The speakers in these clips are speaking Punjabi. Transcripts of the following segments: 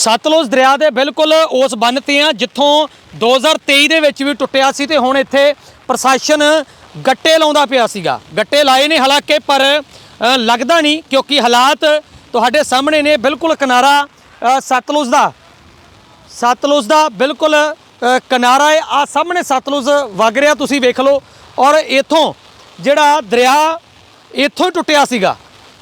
ਸਤਲੁਜ ਦਰਿਆ ਦੇ ਬਿਲਕੁਲ ਉਸ ਬੰਨ ਤੇ ਆ, ਜਿੱਥੋਂ 2023 ਦੇ ਵਿੱਚ ਵੀ ਟੁੱਟਿਆ ਸੀ ਤੇ ਹੁਣ ਇੱਥੇ ਪ੍ਰਸ਼ਾਸਨ ਗੱਟੇ ਲਾਉਂਦਾ ਪਿਆ ਸੀਗਾ। ਗੱਟੇ ਲਾਏ ਨੇ ਹਾਲਾਂਕਿ, ਪਰ ਲੱਗਦਾ ਨਹੀਂ, ਕਿਉਂਕਿ ਹਾਲਾਤ ਤੁਹਾਡੇ ਸਾਹਮਣੇ ਨੇ, ਬਿਲਕੁਲ ਕਿਨਾਰਾ ਸਤਲੁਜ ਦਾ। ਸਤਲੁਜ ਦਾ ਬਿਲਕੁਲ ਕਿਨਾਰਾ ਹੈ। ਆ ਸਾਹਮਣੇ ਸਤਲੁਜ ਵਗ ਰਿਹਾ, ਤੁਸੀਂ ਵੇਖ ਲਓ। ਔਰ ਇਥੋਂ ਜਿਹੜਾ ਦਰਿਆ ਇੱਥੋਂ ਹੀ ਟੁੱਟਿਆ ਸੀਗਾ।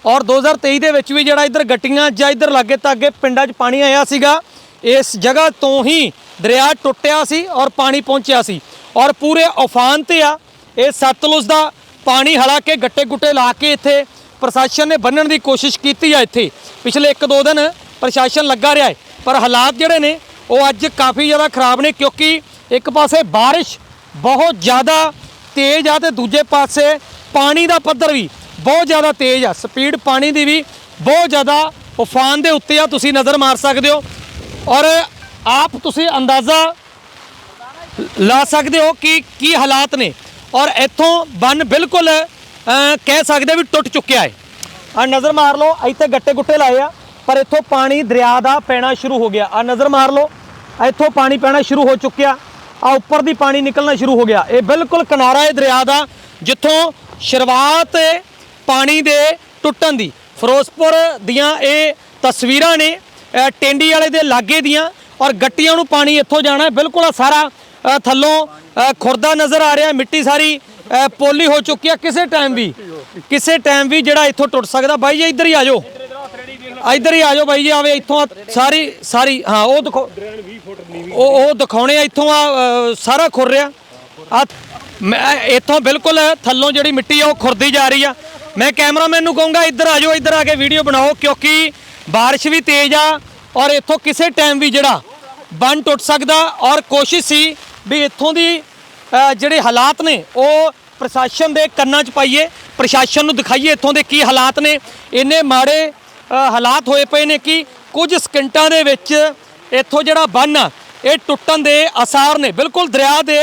ਔਰ 2023 ਦੇ ਵਿੱਚ ਵੀ ਜਿਹੜਾ ਇੱਧਰ ਗੱਟੀਆਂ ਜਾਂ ਇੱਧਰ ਲਾਗੇ ਤਾਗੇ ਪਿੰਡਾਂ 'ਚ ਪਾਣੀ ਆਇਆ ਸੀਗਾ, ਇਸ ਜਗ੍ਹਾ ਤੋਂ ਹੀ ਦਰਿਆ ਟੁੱਟਿਆ ਸੀ ਔਰ ਪਾਣੀ ਪਹੁੰਚਿਆ ਸੀ। ਔਰ ਪੂਰੇ ਉਫਾਨ ਤੇ ਆ, ਇਹ ਸਤਲੁਜ ਦਾ ਪਾਣੀ ਹਲਾ ਕੇ ਗੱਟੇ ਗੁੱਟੇ ਲਾ ਕੇ ਇੱਥੇ ਪ੍ਰਸ਼ਾਸਨ ਨੇ ਬੰਨਣ ਦੀ ਕੋਸ਼ਿਸ਼ ਕੀਤੀ ਆ ਇੱਥੇ। ਪਿਛਲੇ 1-2 ਦਿਨ ਪ੍ਰਸ਼ਾਸਨ ਲੱਗਾ ਰਿਹਾ ਹੈ, ਪਰ ਹਾਲਾਤ ਜਿਹੜੇ ਨੇ, ਉਹ ਅੱਜ ਕਾਫੀ ਜ਼ਿਆਦਾ ਖਰਾਬ ਨੇ ਕਿਉਂਕਿ ਇੱਕ ਪਾਸੇ ਬਾਰਿਸ਼ ਬਹੁਤ ਜ਼ਿਆਦਾ ਤੇਜ਼ ਆ ਤੇ ਦੂਜੇ ਪਾਸੇ ਪਾਣੀ ਦਾ ਪੱਧਰ ਵੀ ਬਹੁਤ ਜ਼ਿਆਦਾ ਤੇਜ਼ ਆ। ਸਪੀਡ ਪਾਣੀ ਦੀ ਵੀ ਬਹੁਤ ਜ਼ਿਆਦਾ ਉਫਾਨ ਦੇ ਉੱਤੇ ਆ। ਤੁਸੀਂ ਨਜ਼ਰ ਮਾਰ ਸਕਦੇ ਹੋ। ਔਰ ਆਪ ਤੁਸੀਂ ਅੰਦਾਜ਼ਾ ਲਾ ਸਕਦੇ ਹੋ ਕਿ ਕੀ ਹਾਲਾਤ ਨੇ। ਔਰ ਇੱਥੋਂ ਬੰਨ ਬਿਲਕੁਲ ਕਹਿ ਸਕਦੇ ਵੀ ਟੁੱਟ ਚੁੱਕਿਆ ਹੈ। ਆ ਨਜ਼ਰ ਮਾਰ ਲਓ, ਇੱਥੇ ਗੱਟੇ ਗੁੱਟੇ ਲਾਏ ਆ, ਪਰ ਇੱਥੋਂ ਪਾਣੀ ਦਰਿਆ ਦਾ ਪੈਣਾ ਸ਼ੁਰੂ ਹੋ ਗਿਆ। ਆ ਨਜ਼ਰ ਮਾਰ ਲਓ, ਇੱਥੋਂ ਪਾਣੀ ਪੈਣਾ ਸ਼ੁਰੂ ਹੋ ਚੁੱਕਿਆ। ਆ ਉੱਪਰ ਦੀ ਪਾਣੀ ਨਿਕਲਣਾ ਸ਼ੁਰੂ ਹੋ ਗਿਆ। ਇਹ ਬਿਲਕੁਲ ਕਿਨਾਰਾ ਹੈ ਦਰਿਆ ਦਾ, ਜਿੱਥੋਂ ਸ਼ੁਰੂਆਤ ਪਾਣੀ ਦੇ ਟੁੱਟਣ ਦੀ। ਫਿਰੋਜ਼ਪੁਰ ਦੀਆਂ ਇਹ ਤਸਵੀਰਾਂ ਨੇ ਅ, ਟੈਂਡੀ ਵਾਲੇ ਦੇ ਲਾਗੇ ਦੀਆਂ ਔਰ ਗੱਟੀਆਂ ਨੂੰ ਪਾਣੀ ਇੱਥੋਂ ਜਾਣਾ। ਬਿਲਕੁਲ ਆ ਸਾਰਾ ਥੱਲੋਂ ਖੁਰਦਾ ਨਜ਼ਰ ਆ ਰਿਹਾ। ਮਿੱਟੀ ਸਾਰੀ ਪੋਲੀ ਹੋ ਚੁੱਕੀ ਆ। ਕਿਸੇ ਟਾਈਮ ਵੀ ਕਿਸੇ ਟਾਈਮ ਵੀ ਜਿਹੜਾ ਇੱਥੋਂ ਟੁੱਟ ਸਕਦਾ। ਬਾਈ ਜੀ ਇੱਧਰ ਹੀ ਆ ਜਾਓ। ਇੱਧਰ ਹੀ ਆ ਜਾਓ ਬਾਈ ਜੀ ਆਵੇ ਇੱਥੋਂ ਸਾਰੀ ਸਾਰੀ ਹਾਂ ਉਹ ਦੇਖੋ ਉਹ ਉਹ ਦਿਖਾਉਣੇ ਆ। ਇੱਥੋਂ ਆ ਸਾਰਾ ਖੁਰ ਰਿਹਾ। ਆ ਇੱਥੋਂ ਬਿਲਕੁਲ ਥੱਲੋਂ ਜਿਹੜੀ ਮਿੱਟੀ ਆ ਉਹ ਖੁਰਦੀ ਜਾ ਰਹੀ ਆ। ਮੈਂ ਕੈਮਰਾਮੈਨ ਨੂੰ ਕਹੂੰਗਾ, ਇੱਧਰ ਆ ਜਾਓ, ਇੱਧਰ ਆ ਕੇ ਵੀਡੀਓ ਬਣਾਓ, ਕਿਉਂਕਿ ਬਾਰਿਸ਼ ਵੀ ਤੇਜ਼ ਆ ਔਰ ਇੱਥੋਂ ਕਿਸੇ ਟਾਈਮ ਵੀ ਜਿਹੜਾ ਬੰਨ ਟੁੱਟ ਸਕਦਾ ਔਰ ਕੋਸ਼ਿਸ਼ ਸੀ ਵੀ ਇੱਥੋਂ ਦੀ ਜਿਹੜੇ ਹਾਲਾਤ ਨੇ, ਉਹ ਪ੍ਰਸ਼ਾਸਨ ਦੇ ਕੰਨਾਂ 'ਚ ਪਾਈਏ, ਪ੍ਰਸ਼ਾਸਨ ਨੂੰ ਦਿਖਾਈਏ ਇੱਥੋਂ ਦੇ ਕੀ ਹਾਲਾਤ ਨੇ। ਇੰਨੇ ਮਾੜੇ ਹਾਲਾਤ ਹੋਏ ਪਏ ਨੇ ਕਿ ਕੁਝ ਸਕਿੰਟਾਂ ਦੇ ਵਿੱਚ ਇੱਥੋਂ ਜਿਹੜਾ ਬੰਨ ਆ, ਇਹ ਟੁੱਟਣ ਦੇ ਆਸਾਰ ਨੇ। ਬਿਲਕੁਲ ਦਰਿਆ ਦੇ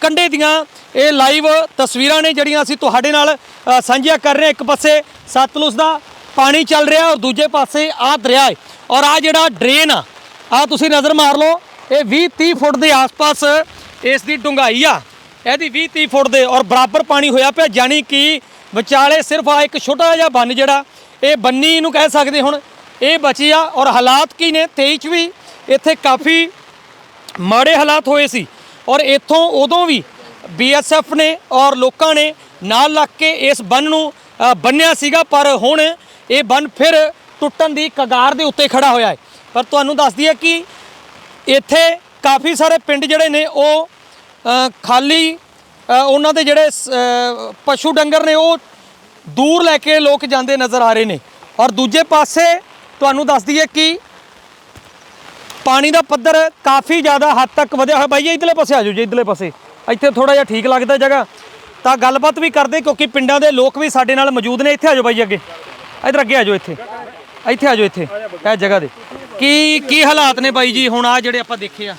ਕੰਢੇ ਦੀਆਂ ਇਹ ਲਾਈਵ ਤਸਵੀਰਾਂ ਨੇ ਜਿਹੜੀਆਂ ਅਸੀਂ ਤੁਹਾਡੇ ਨਾਲ ਸਾਂਝੀਆਂ ਕਰ ਰਹੇ ਹਾਂ। ਇੱਕ ਪਾਸੇ ਸਤਲੁਜ ਦਾ ਪਾਣੀ ਚੱਲ ਰਿਹਾ ਔਰ ਦੂਜੇ ਪਾਸੇ ਆ ਦਰਿਆ ਹੈ। ਔਰ ਆ ਜਿਹੜਾ ਡਰੇਨ ਆ ਆ ਤੁਸੀਂ ਨਜ਼ਰ ਮਾਰ ਲਓ, ਇਹ 20 30 ਫੁੱਟ ਦੇ ਆਸ-ਪਾਸ ਇਸ ਦੀ ਡੂੰਘਾਈ ਆ। ਇਹਦੀ 20 30 ਫੁੱਟ ਦੇ ਔਰ ਬਰਾਬਰ ਪਾਣੀ ਹੋਇਆ ਪਿਆ ਜਾਨੀ ਕਿ ਵਿਚਾਲੇ ਸਿਰਫ ਆ ਇੱਕ ਛੋਟਾ ਜਿਹਾ ਬੰਨ ਜਿਹੜਾ, ਇਹ ਬੰਨੀ ਨੂੰ ਕਹਿ ਸਕਦੇ ਹੁਣ, ਇਹ ਬਚੀ ਆ ਔਰ ਹਾਲਾਤ ਕੀ ਨੇ? 23 ਚ ਵੀ ਇੱਥੇ ਕਾਫੀ ਮਾੜੇ ਹਾਲਾਤ ਹੋਏ ਸੀ। ਔਰ ਇੱਥੋਂ ਉਦੋਂ ਵੀ ਬੀਐਸਐਫ ਨੇ ਔਰ ਲੋਕਾਂ ਨੇ ਨਾਲ ਲੱਗ ਕੇ ਇਸ ਬੰਨ ਨੂੰ ਅ, ਬੰਨਿਆ ਸੀਗਾ ਪਰ ਹੁਣ ਇਹ ਬੰਨ ਫਿਰ ਟੁੱਟਣ ਦੀ ਕਗਾਰ ਦੇ ਉੱਤੇ ਖੜਾ ਹੋਇਆ ਹੈ। ਪਰ ਤੁਹਾਨੂੰ ਦੱਸਦੀ ਹੈ ਕਿ ਇੱਥੇ ਕਾਫੀ ਸਾਰੇ ਪਿੰਡ ਜਿਹੜੇ ਨੇ ਉਹ ਖਾਲੀ ਉਹਨਾਂ ਦੇ ਜਿਹੜੇ ਸ- ਪਸ਼ੂ ਡੰਗਰ ਨੇ ਉਹ ਦੂਰ ਲੈ ਕੇ ਲੋਕ ਜਾਂਦੇ ਨਜ਼ਰ ਆ ਰਹੇ ਨੇ। ਔਰ ਦੂਜੇ ਪਾਸੇ ਤੁਹਾਨੂੰ ਦੱਸ ਦਈਏ ਕਿ ਪਾਣੀ ਦਾ ਪੱਧਰ ਕਾਫੀ ਜ਼ਿਆਦਾ ਹੱਦ ਤੱਕ ਵਧਿਆ ਹੋਇਆ। ਬਾਈ ਜੀ ਇਧਰਲੇ ਪਾਸੇ ਆ ਜਾਓ ਜੀ ਇਧਰਲੇ ਪਾਸੇ। ਇੱਥੇ ਥੋੜਾ ਜਿਹਾ ਠੀਕ ਲੱਗਦਾ ਜਗ੍ਹਾ। ਤਾਂ ਗੱਲਬਾਤ ਵੀ ਕਰਦੇ ਕਿਉਂਕਿ ਪਿੰਡਾਂ ਦੇ ਲੋਕ ਵੀ ਸਾਡੇ ਨਾਲ ਮੌਜੂਦ ਨੇ। ਇੱਥੇ ਆ ਜਾਓ ਬਾਈ ਅੱਗੇ। ਇਧਰ ਅੱਗੇ ਆ ਜਾਓ ਇੱਥੇ। ਇੱਥੇ ਆ ਜਾਓ ਇੱਥੇ। ਇਹ ਜਗ੍ਹਾ ਦੇ। ਕੀ ਕੀ ਹਾਲਾਤ ਨੇ ਬਾਈ ਜੀ ਹੁਣ ਆ ਜਿਹੜੇ ਆਪਾਂ ਦੇਖੇ ਆ?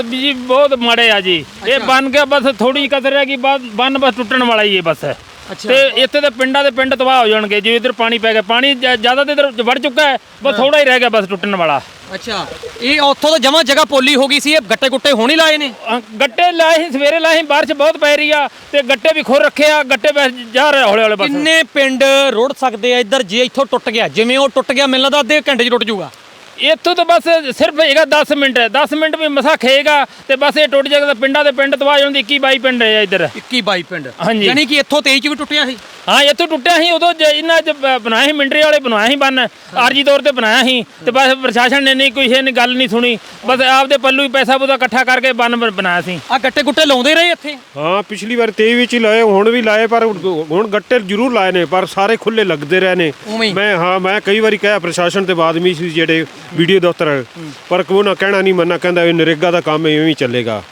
ਵੀ ਜੀ ਬਹੁਤ ਮਾੜੇ ਆ ਜੀ। ਇਹ ਬਣ ਗਿਆ ਬਸ ਥੋੜੀ ਕਸਰ ਬਸ ਬੰਨ ਬਸ ਟੁੱਟਣ ਵਾਲਾ ਹੀ ਹੈ ਬਸ। ਅੱਛਾ। ਤੇ ਇੱਥੇ ਦੇ ਪਿੰਡਾਂ ਦੇ ਪਿੰਡ ਤਬਾਹ ਹੋ ਜਾਣਗੇ ਜੇ ਇਧਰ ਪਾਣੀ ਪੈ ਗਿਆ। ਪਾਣੀ ਜ਼ਿਆਦਾ ਤੇ ਇਧਰ ਵੜ ਚੁੱਕਾ ਹੈ ਬਸ ਥੋੜਾ ਹੀ ਰਹਿ ਗਿਆ ਬਸ ਟੁੱਟਣ ਵਾਲਾ। ਅੱਛਾ ਇਹ ਉੱਥੋਂ ਤਾਂ ਜਮਾ ਜਗ੍ਹਾ ਪੋਲੀ ਹੋ ਗਈ ਸੀ ਇਹ ਗੱਟੇ ਗੁੱਟੇ ਹੁਣ ਲਾਏ ਨੇ? ਗੱਟੇ ਲਾਏ ਸੀ ਸਵੇਰੇ ਲਾਏ ਸੀ ਬਾਰਿਸ਼ ਬਹੁਤ ਪੈ ਰਹੀ ਆ ਤੇ ਗੱਟੇ ਵੀ ਖੁਰ ਰੱਖੇ ਆ ਗੱਟੇ ਬਸ ਜਾ ਰਹੇ ਹੌਲੇ ਹੌਲੇ ਬਸ। ਕਿੰਨੇ ਪਿੰਡ ਰੁੜ ਸਕਦੇ ਆ ਇੱਧਰ ਜੇ ਇੱਥੋਂ ਟੁੱਟ ਗਿਆ ਜਿਵੇਂ ਉਹ ਟੁੱਟ ਗਿਆ ਮੈਨੂੰ ਲੱਗਦਾ ਅੱਧੇ ਘੰਟੇ 'ਚ ਟੁੱਟ ਜਾਊਗਾ। ਇੱਥੋਂ ਤਾਂ ਬਸ ਸਿਰਫ ਹੈਗਾ 10 ਮਿੰਟ 10 ਮਿੰਟ ਵੀ ਮਸਾ ਖੇਗਾ ਤੇ ਬਸ ਇਹ ਟੁੱਟ ਜਾਏਗਾ ਪਿੰਡਾਂ ਦੇ ਪਿੰਡ ਤਬਾਹ ਜਾਂਦੀ 21 22 ਪਿੰਡ ਹੈ ਇੱਧਰ। 21 22 ਪਿੰਡ। ਹਾਂਜੀ। ਯਾਨੀ ਕਿ ਇੱਥੋਂ 23 ਚ ਵੀ ਟੁੱਟਿਆ ਸੀ? ਹਾਂ ਇੱਥੋਂ ਟੁੱਟਿਆ ਸੀ ਉਦੋਂ ਇਹਨਾਂ ਚ ਬ- ਬਣਾਏ ਸੀ ਮਿੰਟਰੀ ਵਾਲੇ ਬਣਾਇਆ ਸੀ ਬੰਨ ਆਰਜੀ ਤੌਰ ਤੇ ਬਣਾਇਆ ਸੀ ਤੇ ਬਸ ਪ੍ਰਸ਼ਾਸਨ ਨੇ ਨਹੀਂ ਕੋਈ ਇਹ ਗੱਲ ਨਹੀਂ ਸੁਣੀ ਬਸ ਆਪਦੇ ਪੱਲੂ ਹੀ ਪੈਸਾ ਪੂਤਾ ਇਕੱਠਾ ਕਰਕੇ ਬੰਨ ਬਣਾਇਆ ਸੀ। ਆ ਗੱਟੇ ਗੁੱਟੇ ਲਾਉਂਦੇ ਰਹੇ ਇੱਥੇ? ਹਾਂ ਪਿਛਲੀ ਵਾਰ 23 ਵਿੱਚ ਹੀ ਲਾਏ ਹੁਣ ਵੀ ਲਾਏ ਪਰ ਹੁਣ ਗੱਟੇ ਜ਼ਰੂਰ ਲਾਏ ਨੇ ਪਰ ਸਾਰੇ ਖੁੱਲੇ ਲੱਗਦੇ ਰਹੇ ਨੇ। ਮੈਂ ਹਾਂ ਮੈਂ ਕਈ ਵਾਰੀ ਕਿਹਾ ਪ੍ਰਸ਼ਾਸਨ ਤੇ ਬਾਦਮੀ ਸੀ ਜਿਹੜੇ ਵੀਡੀਓ ਦਫ਼ਤਰ ਪਰ ਕੋਈ ਨਾ ਕਹਿਣਾ ਨਹੀਂ ਮੰਨਣਾ ਕਹਿੰਦਾ ਇਹ ਨਰੇਗਾ ਦਾ ਕੰਮ ਇਵੇਂ ਹੀ ਚੱਲੇਗਾ।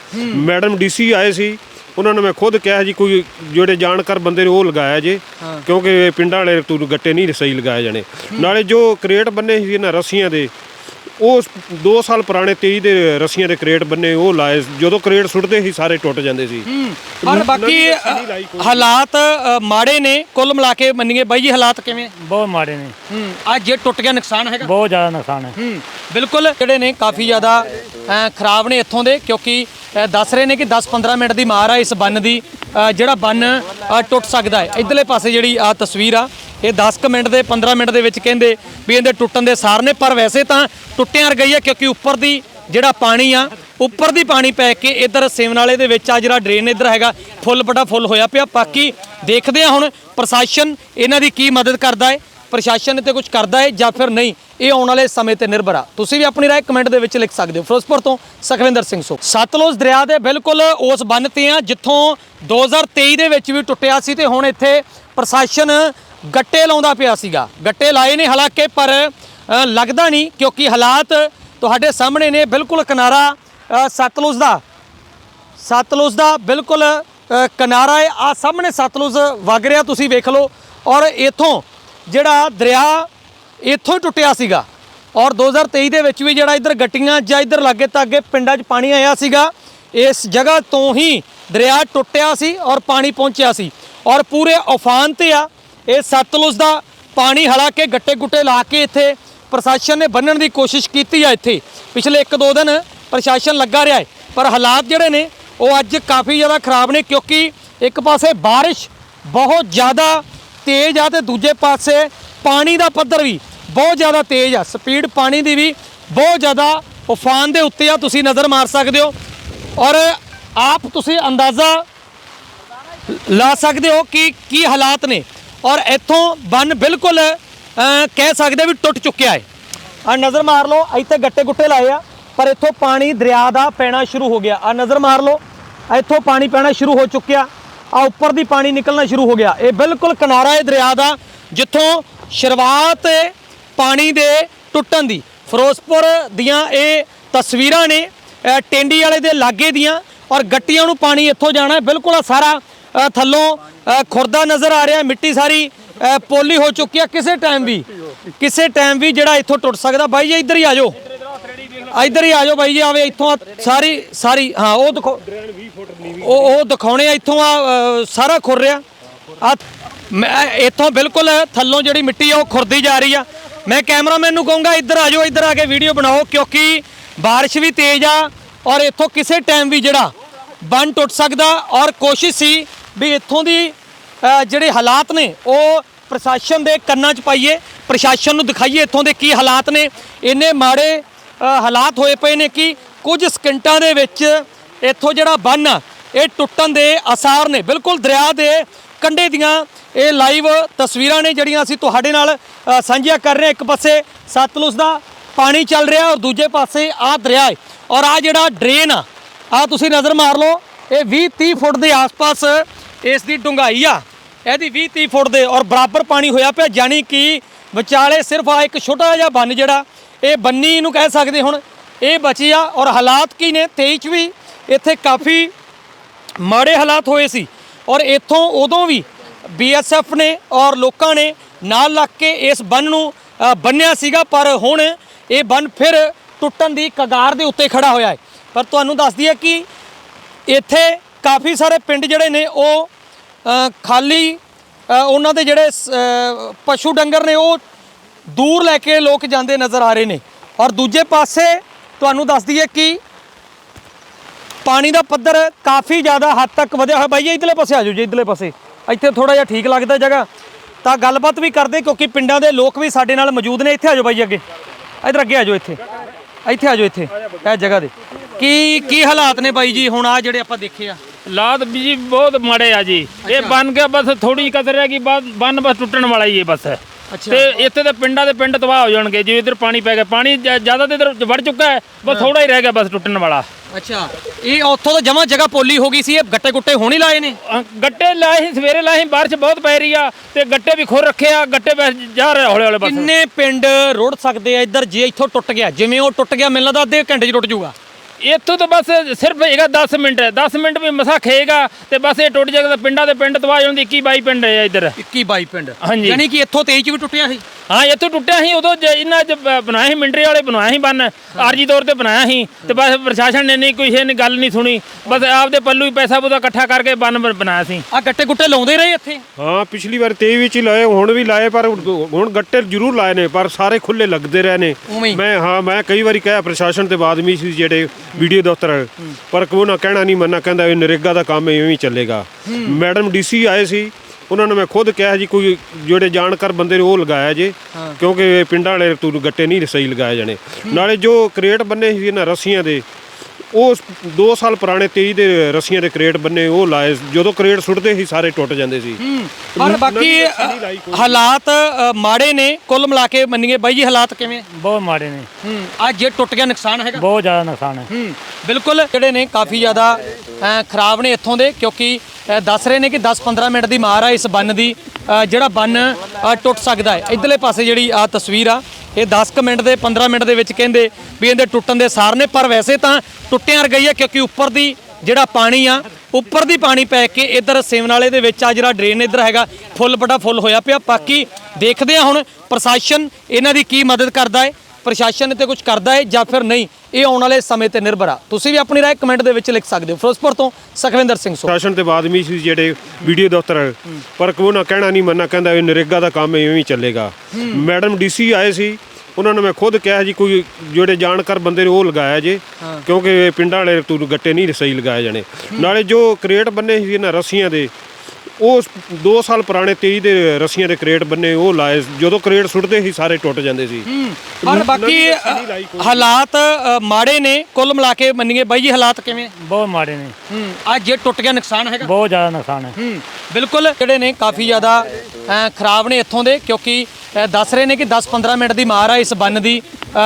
ਮੈਡਮ ਡੀਸੀ ਆਏ ਸੀ ਉਹਨਾਂ ਨੂੰ ਮੈਂ ਖੁਦ ਕਿਹਾ ਜੀ ਕੋਈ ਜਿਹੜੇ ਜਾਣਕਾਰ ਬੰਦੇ ਨੇ ਉਹ ਲਗਾਇਆ ਜੇ ਕਿਉਂਕਿ ਪਿੰਡਾਂ ਵਾਲੇ ਤੂੰ ਗੱਟੇ ਨਹੀਂ ਸਹੀ ਲਗਾਏ ਜਾਣੇ। ਨਾਲੇ ਜੋ ਕ੍ਰੇਟ ਬੰਨੇ ਸੀ ਇਹਨਾਂ ਰੱਸੀਆਂ ਦੇ ਉਹ 2 ਸਾਲ ਪੁਰਾਣੇ 23 ਦੇ ਰਸੀਆਂ ਦੇ ਕਰੇਟ ਬੰਨੇ ਉਹ ਲਾਏ ਜਦੋਂ ਕਰੇਟ ਸੁੱਟਦੇ ਸੀ ਸਾਰੇ ਟੁੱਟ ਜਾਂਦੇ ਸੀ। ਪਰ ਬਾਕੀ ਹਾਲਾਤ ਮਾੜੇ ਨੇ ਕੁੱਲ ਮਿਲਾ ਕੇ ਮੰਨੀਏ ਬਾਈ ਜੀ ਹਾਲਾਤ ਕਿਵੇਂ? ਬਹੁਤ ਮਾੜੇ ਨੇ। ਹੂੰ ਅੱਜ ਜੇ ਟੁੱਟ ਗਿਆ ਨੁਕਸਾਨ ਹੈਗਾ? ਬਹੁਤ ਜ਼ਿਆਦਾ ਨੁਕਸਾਨ ਹੈ। ਹੂੰ ਬਿਲਕੁਲ ਜਿਹੜੇ ਨੇ ਕਾਫੀ ਜ਼ਿਆਦਾ ਖਰਾਬ ਨੇ ਇੱਥੋਂ ਦੇ ਕਿਉਂਕਿ ਦੱਸ ਰਹੇ ਨੇ ਕਿ 10-15 ਮਿੰਟ ਦੀ ਮਾਰ ਆ ਇਸ ਬੰਨ ਦੀ ਜਿਹੜਾ ਬੰਨ ਟੁੱਟ ਸਕਦਾ ਹੈ। ਇਧਰਲੇ ਪਾਸੇ ਜਿਹੜੀ ਆ ਤਸਵੀਰ ਆ ਇਹ 10 ਕੁ ਮਿੰਟ ਦੇ 15 ਮਿੰਟ ਦੇ ਵਿੱਚ ਕਹਿੰਦੇ ਵੀ ਇਹਦੇ ਟੁੱਟਣ ਦੇ ਸਾਰ ਨੇ, ਪਰ ਵੈਸੇ ਤਾਂ ਟੁੱਟਿਆਂ ਗਈ ਹੈ ਕਿਉਂਕਿ ਉੱਪਰ ਦੀ ਜਿਹੜਾ ਪਾਣੀ ਆ, ਉੱਪਰ ਦੀ ਪਾਣੀ ਪੈ ਕੇ ਇਧਰ ਸੇਵਨਾਲੇ ਦੇ ਵਿੱਚ ਆ ਜਿਹੜਾ ਡਰੇਨ ਇਧਰ ਹੈਗਾ, ਫੁੱਲ ਬੜਾ ਫੁੱਲ ਹੋਇਆ ਪਿਆ। ਬਾਕੀ ਦੇਖਦੇ ਆ ਹੁਣ ਪ੍ਰਸ਼ਾਸਨ ਇਹਨਾਂ ਦੀ ਕੀ ਮਦਦ ਕਰਦਾ ਹੈ, ਪ੍ਰਸ਼ਾਸਨ ਤੇ ਕੁਝ ਕਰਦਾ ਹੈ ਜਾਂ ਫਿਰ ਨਹੀਂ, ਇਹ ਆਉਣ ਵਾਲੇ ਸਮੇਂ ਤੇ ਨਿਰਭਰ ਆ। ਤੁਸੀਂ ਵੀ ਆਪਣੀ ਰਾਏ ਕਮੈਂਟ ਦੇ ਵਿੱਚ ਲਿਖ ਸਕਦੇ ਹੋ। ਫਿਰੋਜ਼ਪੁਰ ਤੋਂ ਸਖਵਿੰਦਰ ਸਿੰਘ ਸੋ ਸਤਲੁਜ ਦਰਿਆ ਦੇ ਬਿਲਕੁਲ ਉਸ ਬੰਨ ਤੇ ਆ ਜਿੱਥੋਂ 2023 ਦੇ ਵਿੱਚ ਵੀ ਟੁੱਟਿਆ ਸੀ ਤੇ ਹੁਣ ਇੱਥੇ ਪ੍ਰਸ਼ਾਸਨ ਗੱਟੇ ਲਾਉਂਦਾ ਪਿਆ ਸੀਗਾ। ਗੱਟੇ ਲਾਏ ਨੇ ਹਾਲਾਂਕਿ, ਪਰ ਲੱਗਦਾ ਨਹੀਂ, ਕਿਉਂਕਿ ਹਾਲਾਤ ਤੁਹਾਡੇ ਸਾਹਮਣੇ ਨੇ। ਬਿਲਕੁਲ ਕਿਨਾਰਾ ਸਤਲੁਜ ਦਾ। ਸਤਲੁਜ ਦਾ ਬਿਲਕੁਲ ਕਿਨਾਰਾ ਹੈ। ਆ ਸਾਹਮਣੇ ਸਤਲੁਜ ਵਗ ਰਿਹਾ, ਤੁਸੀਂ ਵੇਖ ਲਓ। ਔਰ ਇਥੋਂ ਜਿਹੜਾ ਦਰਿਆ, ਇੱਥੋਂ ਟੁੱਟਿਆ ਸੀਗਾ। ਔਰ 2023 ਦੇ ਵਿੱਚ ਵੀ ਜਿਹੜਾ ਇੱਧਰ ਗੱਟੀਆਂ ਜਾਂ ਇੱਧਰ ਲਾਗੇ ਤਾਂ ਅੱਗੇ ਪਿੰਡਾਂ 'ਚ ਪਾਣੀ ਆਇਆ ਸੀਗਾ, ਇਸ ਜਗ੍ਹਾ ਤੋਂ ਹੀ ਦਰਿਆ ਟੁੱਟਿਆ ਸੀ ਔਰ ਪਾਣੀ ਪਹੁੰਚਿਆ ਸੀ। ਔਰ ਪੂਰੇ ਉਫਾਨ ਤੇ ਆ। ਇਹ ਸਤਲੁਜ ਦਾ ਪਾਣੀ ਹਲਾ ਕੇ ਗੱਟੇ ਗੁੱਟੇ ਲਾ ਕੇ ਇੱਥੇ ਪ੍ਰਸ਼ਾਸਨ ਨੇ ਬੰਨਣ ਦੀ ਕੋਸ਼ਿਸ਼ ਕੀਤੀ ਆ ਇੱਥੇ। ਪਿਛਲੇ 1-2 ਦਿਨ ਪ੍ਰਸ਼ਾਸਨ ਲੱਗਾ ਰਿਹਾ ਹੈ, ਪਰ ਹਾਲਾਤ ਜਿਹੜੇ ਨੇ, ਉਹ ਅੱਜ ਕਾਫੀ ਜ਼ਿਆਦਾ ਖਰਾਬ ਨੇ ਕਿਉਂਕਿ ਇੱਕ ਪਾਸੇ ਬਾਰਿਸ਼ ਬਹੁਤ ਜ਼ਿਆਦਾ ਤੇਜ਼ ਆ ਤੇ ਦੂਜੇ ਪਾਸੇ ਪਾਣੀ ਦਾ ਪੱਧਰ ਵੀ ਬਹੁਤ ਜ਼ਿਆਦਾ ਤੇਜ਼ ਆ। ਸਪੀਡ ਪਾਣੀ ਦੀ ਵੀ ਬਹੁਤ ਜ਼ਿਆਦਾ ਉਫਾਨ ਦੇ ਉੱਤੇ ਆ, ਤੁਸੀਂ ਨਜ਼ਰ ਮਾਰ ਸਕਦੇ ਹੋ। ਔਰ ਆਪ ਤੁਸੀਂ ਅੰਦਾਜ਼ਾ ਲਾ ਸਕਦੇ ਹੋ ਕਿ ਕੀ ਹਾਲਾਤ ਨੇ? ਔਰ ਇੱਥੋਂ ਬੰਨ ਬਿਲਕੁਲ ਕਹਿ ਸਕਦੇ ਵੀ ਟੁੱਟ ਚੁੱਕਿਆ ਹੈ। ਆ ਨਜ਼ਰ ਮਾਰ ਲਓ ਇੱਥੇ ਗੱਟੇ ਗੁੱਟੇ ਲਾਏ ਆ ਪਰ ਇੱਥੋਂ ਪਾਣੀ ਦਰਿਆ ਦਾ ਪੈਣਾ ਸ਼ੁਰੂ ਹੋ ਗਿਆ। ਆ ਨਜ਼ਰ ਮਾਰ ਲਓ ਇੱਥੋਂ ਪਾਣੀ ਪੈਣਾ ਸ਼ੁਰੂ ਹੋ ਚੁੱਕਿਆ। ਆ ਉੱਪਰ ਦੀ ਪਾਣੀ ਨਿਕਲਣਾ ਸ਼ੁਰੂ ਹੋ ਗਿਆ। ਇਹ ਬਿਲਕੁਲ ਕਿਨਾਰਾ ਹੈ ਦਰਿਆ ਦਾ ਜਿੱਥੋਂ ਸ਼ੁਰੂਆਤ ਪਾਣੀ ਦੇ ਟੁੱਟਣ ਦੀ। ਫਿਰੋਜ਼ਪੁਰ ਦੀਆਂ ਇਹ ਤਸਵੀਰਾਂ ਨੇ ਅ, ਟੈਂਡੀ ਵਾਲੇ ਦੇ ਲਾਗੇ ਦੀਆਂ ਔਰ ਗੱਟੀਆਂ ਨੂੰ ਪਾਣੀ ਇੱਥੋਂ ਜਾਣਾ ਬਿਲਕੁਲ ਆ ਸਾਰਾ ਅ, ਥੱਲੋਂ ਅ, ਖੁਰਦਾ ਨਜ਼ਰ ਆ ਰਿਹਾ ਮਿੱਟੀ ਸਾਰੀ ਅ, ਪੋਲੀ ਹੋ ਚੁੱਕੀ ਆ ਕਿਸੇ ਟਾਈਮ ਵੀ। ਕਿਸੇ ਟਾਈਮ ਵੀ ਜਿਹੜਾ ਇੱਥੋਂ ਟੁੱਟ ਸਕਦਾ। ਬਾਈ ਜੀ ਇੱਧਰ ਹੀ ਆ ਜਾਓ। ਇੱਧਰ ਹੀ ਆ ਜਾਓ ਬਾਈ ਜੀ ਆਵੇ ਇੱਥੋਂ ਆ ਸਾਰੀ ਸਾਰੀ ਹਾਂ ਉਹ ਦੇਖੋ ਉਹ ਉਹ ਦਿਖਾਉਣੇ ਆ ਇੱਥੋਂ ਆ ਅ, ਸਾਰਾ ਖੁਰ ਰਿਹਾ। ਆ ਮੈਂ ਇੱਥੋਂ ਬਿਲਕੁਲ ਥੱਲੋਂ ਜਿਹੜੀ ਮਿੱਟੀ ਆ ਉਹ ਖੁਰਦੀ ਜਾ ਰਹੀ ਆ। ਮੈਂ ਕੈਮਰਾਮੈਨ ਨੂੰ ਕਹੂੰਗਾ ਇੱਧਰ ਆ ਜਾਓ ਇੱਧਰ ਆ ਕੇ ਵੀਡੀਓ ਬਣਾਓ ਕਿਉਂਕਿ ਬਾਰਿਸ਼ ਵੀ ਤੇਜ਼ ਆ ਔਰ ਇੱਥੋਂ ਕਿਸੇ ਟਾਈਮ ਵੀ ਜਿਹੜਾ ਬੰਨ ਟੁੱਟ ਸਕਦਾ ਔਰ ਕੋਸ਼ਿਸ਼ ਸੀ ਵੀ ਇੱਥੋਂ ਦੀ ਜਿਹੜੇ ਹਾਲਾਤ ਨੇ ਉਹ ਪ੍ਰਸ਼ਾਸਨ ਦੇ ਕੰਨਾਂ 'ਚ ਪਾਈਏ ਪ੍ਰਸ਼ਾਸਨ ਨੂੰ ਦਿਖਾਈਏ ਇੱਥੋਂ ਦੇ ਕੀ ਹਾਲਾਤ ਨੇ। ਇੰਨੇ ਮਾੜੇ ਹਾਲਾਤ ਹੋਏ ਪਏ ਨੇ ਕਿ ਕੁਝ ਸਕਿੰਟਾਂ ਦੇ ਵਿੱਚ ਇੱਥੋਂ ਜਿਹੜਾ ਬੰਨ ਆ, ਇਹ ਟੁੱਟਣ ਦੇ ਅਸਾਰ ਨੇ। ਬਿਲਕੁਲ ਦਰਿਆ ਦੇ ਕੰਢੇ ਦੀਆਂ ਇਹ ਲਾਈਵ ਤਸਵੀਰਾਂ ਨੇ ਜਿਹੜੀਆਂ ਅਸੀਂ ਤੁਹਾਡੇ ਨਾਲ ਸਾਂਝੀਆਂ ਕਰ ਰਹੇ ਹਾਂ। ਇੱਕ ਪਾਸੇ ਸਤਲੁਜ ਦਾ ਪਾਣੀ ਚੱਲ ਰਿਹਾ ਔਰ ਦੂਜੇ ਪਾਸੇ ਆ ਦਰਿਆ ਹੈ। ਔਰ ਆ ਜਿਹੜਾ ਡਰੇਨ ਆ ਆ ਤੁਸੀਂ ਨਜ਼ਰ ਮਾਰ ਲਓ ਇਹ 20 30 ਫੁੱਟ ਦੇ ਆਸ-ਪਾਸ ਇਸ ਦੀ ਡੂੰਘਾਈ ਆ। ਇਹਦੀ 20 30 ਫੁੱਟ ਦੇ ਔਰ ਬਰਾਬਰ ਪਾਣੀ ਹੋਇਆ ਪਿਆ ਜਾਨੀ ਕਿ ਵਿਚਾਲੇ ਸਿਰਫ ਆ ਇੱਕ ਛੋਟਾ ਜਿਹਾ ਬੰਨ ਜਿਹੜਾ, ਇਹ ਬੰਨੀ ਨੂੰ ਕਹਿ ਸਕਦੇ ਹੁਣ, ਇਹ ਬਚੀ ਆ ਔਰ ਹਾਲਾਤ ਕੀ ਨੇ 23 ਚ ਵੀ ਇੱਥੇ ਕਾਫੀ ਮਾੜੇ ਹਾਲਾਤ ਹੋਏ ਸੀ ਔਰ ਇੱਥੋਂ ਉਦੋਂ ਵੀ ਬੀਐਸਐਫ ਨੇ ਔਰ ਲੋਕਾਂ ਨੇ ਨਾਲ ਲੱਗ ਕੇ ਇਸ ਬੰਨ ਨੂੰ ਬੰਨਿਆ ਸੀਗਾ, ਪਰ ਹੁਣ ਇਹ ਬੰਨ ਫਿਰ ਟੁੱਟਣ ਦੀ ਕਗਾਰ ਦੇ ਉੱਤੇ ਖੜਾ ਹੋਇਆ ਹੈ। ਪਰ ਤੁਹਾਨੂੰ ਦੱਸ ਦਈਏ ਕਿ ਇੱਥੇ ਕਾਫੀ ਸਾਰੇ ਪਿੰਡ ਜਿਹੜੇ ਨੇ ਉਹ ਖਾਲੀ ਉਹਨਾਂ ਦੇ ਜਿਹੜੇ ਸ- ਪਸ਼ੂ ਡੰਗਰ ਨੇ ਉਹ ਦੂਰ ਲੈ ਕੇ ਲੋਕ ਜਾਂਦੇ ਨਜ਼ਰ ਆ ਰਹੇ ਨੇ। ਔਰ ਦੂਜੇ ਪਾਸੇ ਤੁਹਾਨੂੰ ਦੱਸ ਦਈਏ ਕਿ ਪਾਣੀ ਦਾ ਪੱਧਰ ਕਾਫੀ ਜ਼ਿਆਦਾ ਹੱਦ ਤੱਕ ਵਧਿਆ ਹੋਇਆ। ਬਾਈ ਜੀ ਇਧਰਲੇ ਪਾਸੇ ਆ ਜਾਓ ਜੀ, ਇਧਰਲੇ ਪਾਸੇ। ਇੱਥੇ ਥੋੜਾ ਜਿਹਾ ਠੀਕ ਲੱਗਦਾ ਜਗ੍ਹਾ। ਤਾਂ ਗੱਲਬਾਤ ਵੀ ਕਰਦੇ, ਕਿਉਂਕਿ ਪਿੰਡਾਂ ਦੇ ਲੋਕ ਵੀ ਸਾਡੇ ਨਾਲ ਮੌਜੂਦ ਨੇ। ਇੱਥੇ ਆ ਜਾਓ ਬਾਈ ਜੀ ਅੱਗੇ। ਇਧਰ ਅੱਗੇ ਆ ਜਾਓ ਇੱਥੇ। ਇੱਥੇ ਆ ਜਾਓ ਇੱਥੇ, ਇਹ ਜਗ੍ਹਾ ਦੇ। ਕੀ ਕੀ ਹਾਲਾਤ ਨੇ ਬਾਈ ਜੀ? ਹੁਣ ਆ ਜਿਹੜੇ ਆਪਾਂ ਦੇਖੇ ਆ। ਲਾਤ ਵੀ ਜੀ ਬਹੁਤ ਮਾੜੇ ਆ ਜੀ। ਇਹ ਬਣ ਗਿਆ ਬਸ ਥੋੜੀ ਰਹਿ ਗਈ ਬਸ ਬੰਨ ਬਸ ਟੁੱਟਣ ਵਾਲਾ ਹੀ ਹੈ ਬਸ। ਤੇ ਇੱਥੇ ਦੇ ਪਿੰਡਾਂ ਦੇ ਪਿੰਡ ਤਬਾਹ ਹੋ ਜਾਣਗੇ ਜੇ ਇਧਰ ਪਾਣੀ ਪੈ ਗਿਆ। ਪਾਣੀ ਜ਼ਿਆਦਾ ਤੇ ਇਧਰ ਵੜ ਚੁੱਕਾ ਹੈ ਬਸ ਥੋੜਾ ਹੀ ਰਹਿ ਗਿਆ ਬਸ ਟੁੱਟਣ ਵਾਲਾ। ਅੱਛਾ। ਇਹ ਉੱਥੋਂ ਤਾਂ ਜਮਾ ਜਗ੍ਹਾ ਪੋਲੀ ਹੋ ਗਈ ਸੀ ਇਹ ਗੱਟੇ ਗੁੱਟੇ ਹੁਣ ਹੀ ਲਾਏ ਨੇ? ਗੱਟੇ ਲਾਏ ਸੀ ਸਵੇਰੇ ਲਾਏ ਸੀ ਬਾਰਿਸ਼ ਬਹੁਤ ਪੈ ਰਹੀ ਆ ਤੇ ਗੱਟੇ ਵੀ ਖੁਰ ਰੱਖੇ ਆ ਗੱਟੇ ਬਸ ਜਾ ਰਹੇ ਹੌਲੇ ਹੌਲੇ ਬਸ। ਕਿੰਨੇ ਪਿੰਡ ਰੁੜ ਸਕਦੇ ਆ ਇੱਧਰ ਜੇ ਇੱਥੋਂ ਟੁੱਟ ਗਿਆ ਜਿਵੇਂ ਉਹ ਟੁੱਟ ਗਿਆ ਮੈਨੂੰ ਲੱਗਦਾ ਅੱਧੇ ਘੰਟੇ 'ਚ ਟੁੱਟ ਜਾਊਗਾ। ਇੱਥੋਂ ਤਾਂ ਬਸ ਸਿਰਫ ਹੈਗਾ 10 ਮਿੰਟ 10 ਮਿੰਟ ਵੀ ਮਸਾ ਖੇਗਾ ਤੇ ਬਸ ਇਹ ਟੁੱਟ ਜਾਏਗਾ ਤਾਂ ਪਿੰਡਾਂ ਦੇ ਪਿੰਡ ਤਬਾਹ ਹੋ ਜਾਂਦੀ 21 22 ਪਿੰਡ ਹੈ ਇੱਧਰ। 21 22 ਪਿੰਡ। ਹਾਂਜੀ। ਯਾਨੀ ਕਿ ਇੱਥੋਂ 23 ਚ ਵੀ ਟੁੱਟਿਆ ਸੀ। ਹਾਂ ਇੱਥੋਂ ਟੁੱਟਿਆ ਸੀ ਉਦੋਂ ਜੇ ਇਹਨਾਂ ਚ ਬ- ਬਣਾਇਆ ਸੀ ਮਿੰਟਰੀ ਵਾਲੇ ਬਣਾਇਆ ਸੀ ਬੰਨ ਆਰਜੀ ਤੌਰ ਤੇ ਬਣਾਇਆ ਸੀ ਤੇ ਬਸ ਪ੍ਰਸ਼ਾਸਨ ਨੇ ਨਹੀਂ ਕੋਈ ਇਹ ਨਹੀਂ ਗੱਲ ਨਹੀਂ ਸੁਣੀ। ਬਸ ਆਪਦੇ ਪੱਲੂ ਹੀ ਪੈਸਾ ਪੂਤਾ ਇਕੱਠਾ ਕਰਕੇ ਬੰਨ ਬ- ਬਣਾਇਆ ਸੀ। ਆ ਗੱਟੇ ਗੁੱਟੇ ਲਾਉਂਦੇ ਰਹੇ ਇੱਥੇ? ਹਾਂ ਪਿਛਲੀ ਵਾਰ 23 ਵਿੱਚ ਹੀ ਲਾਏ ਹੁਣ ਵੀ ਲਾਏ ਪਰ ਹੁਣ ਗੱਟੇ ਜ਼ਰੂਰ ਲਾਏ ਨੇ ਪਰ ਸਾਰੇ ਖੁੱਲੇ ਲੱਗਦੇ ਰਹੇ ਨੇ। ਉਵੇਂ ਹੀ। ਮੈਂ ਹਾਂ ਮੈਂ ਕਈ ਵਾਰੀ ਕਿਹਾ ਪ੍ਰਸ਼ਾਸਨ ਤੇ ਬਾਦਮੀ ਸੀ ਜਿਹੜੇ ਵੀਡੀਓ ਦਫ਼ਤਰ ਪਰ ਕੋਈ ਨਾ ਕਹਿਣਾ ਨਹੀਂ ਮੰਨਣਾ ਕਹਿੰਦਾ ਇਹ ਨਰੇਗਾ ਦਾ ਕੰਮ ਇਵੇਂ ਹੀ ਚੱਲੇਗਾ। ਮੈਡਮ ਡੀਸੀ ਆਏ ਸੀ ਉਹਨਾਂ ਨੂੰ ਮੈਂ ਖੁਦ ਕਿਹਾ ਜੀ ਕੋਈ ਜਿਹੜੇ ਜਾਣਕਾਰ ਬੰਦੇ ਨੇ ਉਹ ਲਗਾਇਆ ਜੇ ਕਿਉਂਕਿ ਪਿੰਡਾਂ ਵਾਲੇ ਤੂੰ ਗੱਟੇ ਨਹੀਂ ਸਹੀ ਲਗਾਏ ਜਾਣੇ। ਨਾਲੇ ਜੋ ਕ੍ਰੇਟ ਬੰਨੇ ਸੀ ਇਹਨਾਂ ਰੱਸੀਆਂ ਦੇ ਉਹ 2 ਸਾਲ ਪੁਰਾਣੇ 23 ਦੇ ਰੱਸੀਆਂ ਦੇ ਕ੍ਰੇਟ ਬੰਨੇ ਉਹ ਲਾਏ ਜਦੋਂ ਕ੍ਰੇਟ ਸੁੱਟਦੇ ਸੀ ਸਾਰੇ ਟੁੱਟ ਜਾਂਦੇ ਸੀ। ਪਰ ਬਾਕੀ ਹਾਲਾਤ ਮਾੜੇ ਨੇ ਕੁੱਲ ਮਿਲਾ ਕੇ ਮੰਨੀਏ ਬਾਈ ਜੀ ਹਾਲਾਤ ਕਿਵੇਂ? ਬਹੁਤ ਮਾੜੇ ਨੇ। ਹੂੰ ਅੱਜ ਜੇ ਟੁੱਟ ਗਿਆ ਨੁਕਸਾਨ ਹੈਗਾ? ਬਹੁਤ ਜ਼ਿਆਦਾ ਨੁਕਸਾਨ ਹੈ। ਹੂੰ ਬਿਲਕੁਲ ਜਿਹੜੇ ਨੇ ਕਾਫੀ ਜ਼ਿਆਦਾ ਖਰਾਬ ਨੇ ਇੱਥੋਂ ਦੇ ਕਿਉਂਕਿ ਦੱਸ ਰਹੇ ਨੇ ਕਿ 10-15 ਮਿੰਟ ਦੀ ਮਾਰ ਆ ਇਸ ਬੰਨ ਦੀ। ਜਿਹੜਾ ਬੰਨ ਟੁੱਟ ਸਕਦਾ ਹੈ। ਇਧਰਲੇ ਪਾਸੇ ਜਿਹੜੀ ਆ ਤਸਵੀਰ ਆ, ਇਹ 10 ਕੁ ਮਿੰਟ ਦੇ 15 ਮਿੰਟ ਦੇ ਵਿੱਚ ਕਹਿੰਦੇ ਵੀ ਇਹਦੇ ਟੁੱਟਣ ਦੇ ਸਾਰ ਨੇ। ਪਰ ਵੈਸੇ ਤਾਂ ਟੁੱਟਿਆਂ ਗਈ ਹੈ ਕਿਉਂਕਿ ਉੱਪਰ ਦੀ ਜਿਹੜਾ ਪਾਣੀ ਆ, ਉੱਪਰ ਦੀ ਪਾਣੀ ਪੈ ਕੇ ਇਧਰ ਸੇਵਨਾਲੇ ਦੇ ਵਿੱਚ ਆ ਜਿਹੜਾ ਡਰੇਨ ਇਧਰ ਹੈਗਾ, ਫੁੱਲ ਬੜਾ ਫੁੱਲ ਹੋਇਆ ਪਿਆ। ਬਾਕੀ ਦੇਖਦੇ ਆ ਹੁਣ ਪ੍ਰਸ਼ਾਸਨ ਇਹਨਾਂ ਦੀ ਕੀ ਮਦਦ ਕਰਦਾ ਹੈ। ਪ੍ਰਸ਼ਾਸਨ ਤੇ ਕੁਝ ਕਰਦਾ ਹੈ ਜਾਂ ਫਿਰ ਨਹੀਂ ਇਹ ਆਉਣ ਵਾਲੇ ਸਮੇਂ ਤੇ ਨਿਰਭਰ ਆ। ਤੁਸੀਂ ਵੀ ਆਪਣੀ ਰਾਏ ਕਮੈਂਟ ਦੇ ਵਿੱਚ ਲਿਖ ਸਕਦੇ ਹੋ। ਫਿਰੋਜ਼ਪੁਰ ਤੋਂ ਸੁਖਵਿੰਦਰ ਸਿੰਘ ਸੋ ਪ੍ਰਸ਼ਾਸਨ ਤੇ ਬਾਦਮੀ ਸੀ ਜਿਹੜੇ ਵੀਡੀਓ ਦਫ਼ਤਰ ਪਰ ਕੋਈ ਨਾ ਕਹਿਣਾ ਨਹੀਂ ਮੰਨਣਾ ਕਹਿੰਦਾ ਇਹ ਨਰੇਗਾ ਦਾ ਕੰਮ ਇਵੇਂ ਹੀ ਚੱਲੇਗਾ। ਮੈਡਮ ਡੀਸੀ ਆਏ ਸੀ ਉਹਨਾਂ ਨੂੰ ਮੈਂ ਖੁਦ ਕਿਹਾ ਜੀ ਕੋਈ ਜਿਹੜੇ ਜਾਣਕਾਰ ਬੰਦੇ ਨੇ ਉਹ ਲਗਾਇਆ ਜੇ ਕਿਉਂਕਿ ਪਿੰਡਾਂ ਵਾਲੇ ਤੂੰ ਗੱਟੇ ਨਹੀਂ ਸਹੀ ਲਗਾਏ ਜਾਣੇ। ਨਾਲੇ ਜੋ ਕ੍ਰੇਟ ਬੰਨੇ ਸੀ ਇਹਨਾਂ ਰੱਸੀਆਂ ਦੇ ਉਹ 2 ਸਾਲ ਪੁਰਾਣੇ 23 ਦੇ ਰੱਸੀਆਂ ਦੇ ਕ੍ਰੇਟ ਬੰਨੇ ਉਹ ਲਾਏ ਜਦੋਂ ਕ੍ਰੇਟ ਸੁੱਟਦੇ ਸੀ ਸਾਰੇ ਟੁੱਟ ਜਾਂਦੇ ਸੀ। ਪਰ ਬਾਕੀ ਹਾਲਾਤ ਮਾੜੇ ਨੇ ਕੁੱਲ ਮਿਲਾ ਕੇ ਮੰਨੀਏ ਬਾਈ ਜੀ ਹਾਲਾਤ ਕਿਵੇਂ? ਬਹੁਤ ਮਾੜੇ ਨੇ। ਹੂੰ ਅੱਜ ਜੇ ਟੁੱਟ ਗਿਆ ਨੁਕਸਾਨ ਹੈਗਾ? ਬਹੁਤ ਜ਼ਿਆਦਾ ਨੁਕਸਾਨ ਹੈ। ਹੂੰ ਬਿਲਕੁਲ ਜਿਹੜੇ ਨੇ ਕਾਫੀ ਜ਼ਿਆਦਾ ਖਰਾਬ ਨੇ ਇੱਥੋਂ ਦੇ ਕਿਉਂਕਿ ਦੱਸ ਰਹੇ ਨੇ ਕਿ 10-15 ਮਿੰਟ ਦੀ ਮਾਰ ਆ ਇਸ ਬੰਨ ਦੀ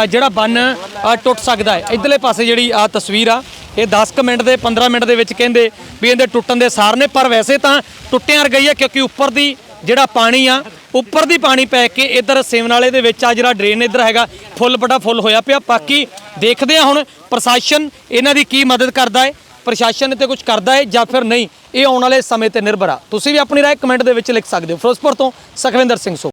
ਜਿਹੜਾ ਬੰਨ ਟੁੱਟ ਸਕਦਾ ਹੈ। ਇਧਰਲੇ ਪਾਸੇ ਜਿਹੜੀ ਆ ਤਸਵੀਰ ਆ ਇਹ 10 ਕੁ ਮਿੰਟ ਦੇ 15 ਮਿੰਟ ਦੇ ਵਿੱਚ ਕਹਿੰਦੇ ਵੀ ਇਹਦੇ ਟੁੱਟਣ ਦੇ ਸਾਰ ਨੇ, ਪਰ ਵੈਸੇ ਤਾਂ ਟੁੱਟਿਆਂ ਰਗਈ ਹੈ ਕਿਉਂਕਿ ਉੱਪਰ ਦੀ ਜਿਹੜਾ ਪਾਣੀ ਆ, ਉੱਪਰ ਦੀ ਪਾਣੀ ਪੈ ਕੇ ਇਧਰ ਸੇਵਨਾਲੇ ਦੇ ਵਿੱਚ ਆ ਜਿਹੜਾ ਡਰੇਨ ਇਧਰ ਹੈਗਾ, ਫੁੱਲ ਬੜਾ ਫੁੱਲ ਹੋਇਆ ਪਿਆ। ਬਾਕੀ ਦੇਖਦੇ ਆ ਹੁਣ ਪ੍ਰਸ਼ਾਸਨ ਇਹਨਾਂ ਦੀ ਕੀ ਮਦਦ ਕਰਦਾ ਹੈ, ਪ੍ਰਸ਼ਾਸਨ ਤੇ ਕੁਝ ਕਰਦਾ ਹੈ ਜਾਂ ਫਿਰ ਨਹੀਂ, ਇਹ ਆਉਣ ਵਾਲੇ ਸਮੇਂ ਤੇ ਨਿਰਭਰ ਆ। ਤੁਸੀਂ ਵੀ ਆਪਣੀ ਰਾਏ ਕਮੈਂਟ ਦੇ ਵਿੱਚ ਲਿਖ ਸਕਦੇ ਹੋ। ਫਿਰੋਜ਼ਪੁਰ ਤੋਂ ਸੁਖਵਿੰਦਰ ਸਿੰਘ ਸੋ